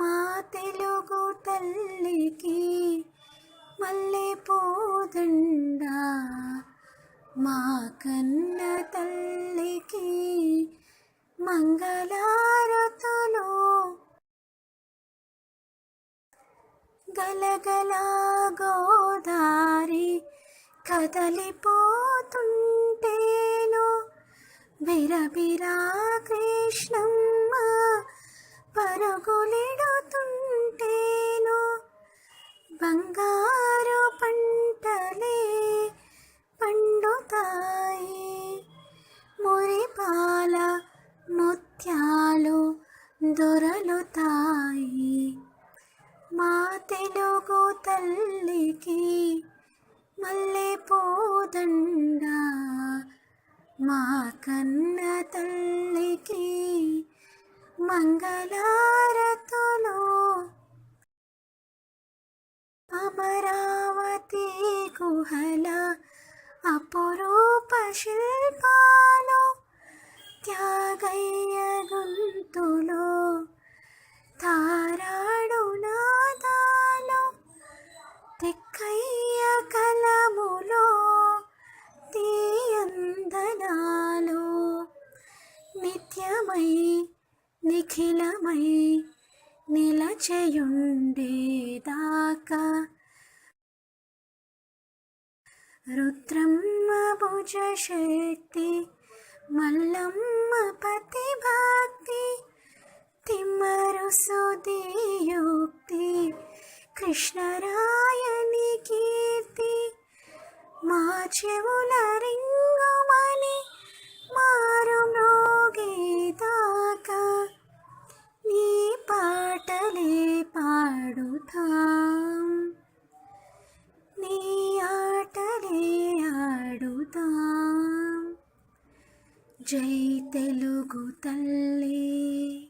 మా తెలుగు తల్లికి మల్లె పోదండ. మా కన్న తల్లికి మంగళారతులు. గలగల గోదారి కదలిపోతుంటేను. బిరబిరా కృష్ణమ్మ పరుగులెడుతుంటేను దొరలుతాయి మా తెలుగు తల్లికి మల్లె పోదండ. మా కన్న తల్లికి మంగళారతులు. అమరావతి గుహల అపురూప శిల్పాలు. త్యాగై గొంతులో తారాడు నాదాలో తెక్కయ్య కలములో తీయందనాలు నిత్యమై నిఖిలమై నిలచయుండేదాకా. రుద్రమ్మ భుజ శక్తి మల్లమ్మ పతి కృష్ణరాయని కీర్తి మా చెవుల రింగుమని మారు మ్రోగేదాకా నీ పాటలే పాడుతాం నీ ఆటలే ఆడుతాం. జై తెలుగు తల్లి.